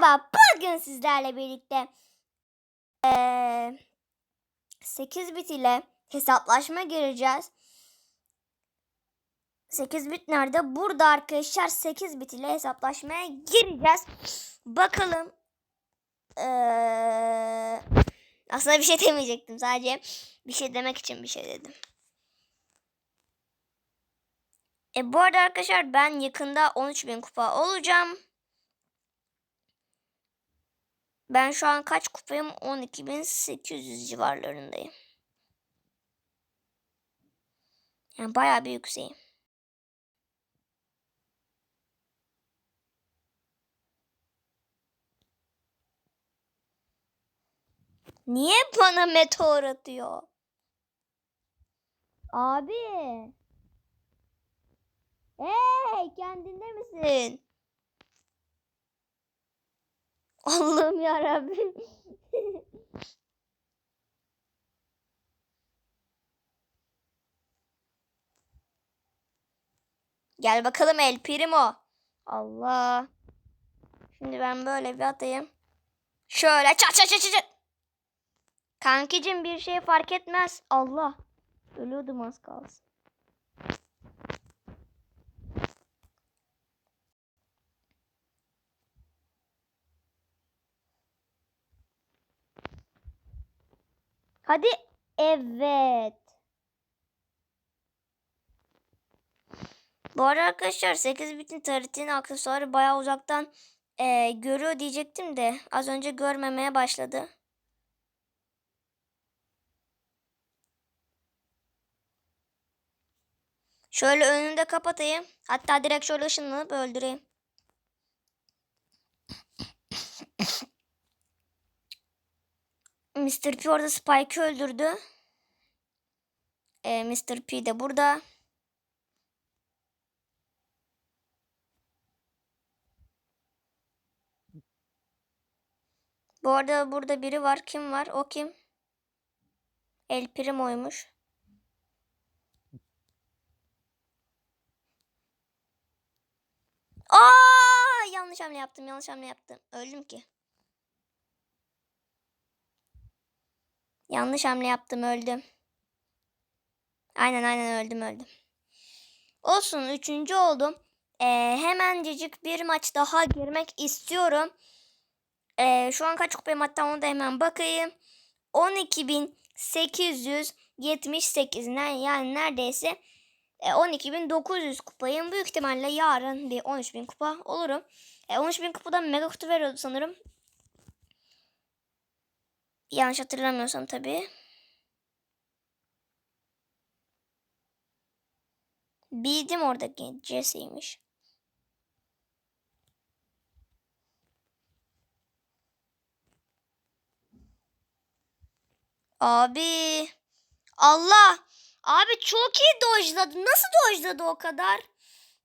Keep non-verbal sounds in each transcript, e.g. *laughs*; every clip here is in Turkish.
Merhaba, bugün sizlerle birlikte eee 8 bit ile hesaplaşma gireceğiz. 8 bit nerede? Burada arkadaşlar 8 bit ile hesaplaşmaya gireceğiz. Bakalım. Eee, aslında bir şey demeyecektim. Sadece bir şey demek için bir şey dedim. E bu arada arkadaşlar ben yakında 13.000 kupa olacağım. Ben şu an kaç kupayım? 12.800 civarlarındayım. Yani bayağı bir yükseğim. Niye bana meteor atıyor? Abi. Hey kendinde misin? Allah'ım ya Rabbim. *laughs* Gel bakalım El Primo. Allah. Şimdi ben böyle bir atayım. Şöyle çat çat çat çat. Kankicim bir şey fark etmez. Allah. Ölüyordum az kalsın. Hadi. Evet. Bu arada arkadaşlar 8 bitin tarihin aksesuarı bayağı uzaktan eee, görüyor diyecektim de az önce görmemeye başladı. Şöyle önünü de kapatayım. Hatta direkt şöyle ışınlanıp öldüreyim. Mr. P orada Spike'ı öldürdü. Ee, Mr. P de burada. Bu arada burada biri var. Kim var? O kim? El Primo'ymuş. Aa, yanlış hamle yaptım. Yanlış hamle yaptım. Öldüm ki. Yanlış hamle yaptım. Öldüm. Aynen aynen öldüm öldüm. Olsun üçüncü oldum. Ee, hemencecik bir maç daha girmek istiyorum. Ee, şu an kaç kupayım hatta onu da hemen bakayım. 12.878 ne- yani neredeyse e, 12.900 kupayım. Büyük ihtimalle yarın bir 13.000 kupa olurum. E, 13.000 kupadan mega kutu veriyordu sanırım. Yanlış hatırlamıyorsam tabii. Bildim oradaki Jesse'ymiş. Abi. Allah. Abi çok iyi dojladı. Nasıl dojladı o kadar?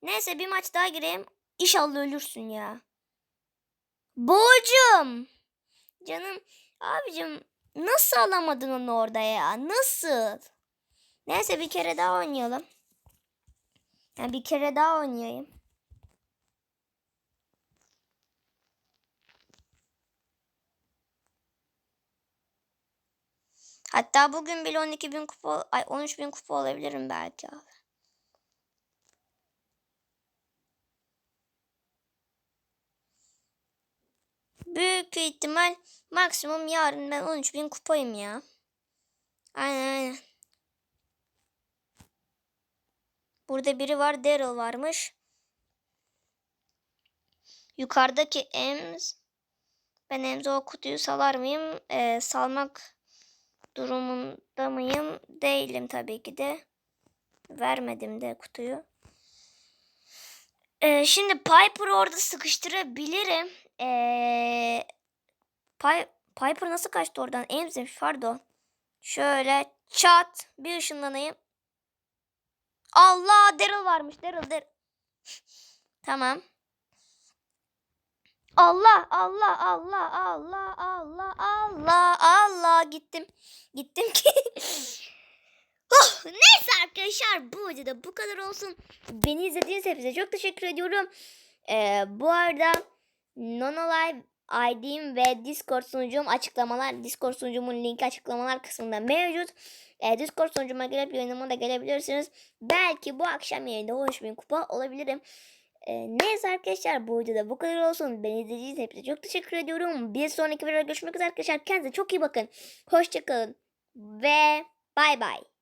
Neyse bir maç daha gireyim. İnşallah ölürsün ya. Boğucum. Canım. Abicim nasıl alamadın onu orada ya? Nasıl? Neyse bir kere daha oynayalım. Yani bir kere daha oynayayım. Hatta bugün bile 12 bin kupa, ay 13 bin kupa olabilirim belki abi. Büyük ihtimal maksimum yarın ben 13 bin kupayım ya. Aynen aynen. Burada biri var. Daryl varmış. Yukarıdaki Ems. Ben Ems'e o kutuyu salar mıyım? Ee, salmak durumunda mıyım? Değilim tabii ki de. Vermedim de kutuyu. Ee, şimdi Piper'ı orada sıkıştırabilirim. Ee, Pi- Piper nasıl kaçtı oradan? Ems'miş pardon. Şöyle çat bir ışınlanayım. Allah Daryl varmış. Daryl Daryl. tamam. Allah Allah Allah Allah Allah Allah Allah gittim. Gittim ki. *laughs* oh, neyse arkadaşlar bu videoda bu kadar olsun. Beni izlediğiniz hepinize çok teşekkür ediyorum. Ee, bu arada Nonolive ID'm ve Discord sunucum açıklamalar, Discord sunucumun linki açıklamalar kısmında mevcut. E, Discord sunucuma gelip yayınıma da gelebilirsiniz. Belki bu akşam yayında hoş bir kupa olabilirim. E, neyse arkadaşlar bu videoda bu kadar olsun. Beni izlediğiniz hepinize çok teşekkür ediyorum. Bir sonraki videoda görüşmek üzere arkadaşlar. Kendinize çok iyi bakın. Hoşçakalın. Ve bay bay.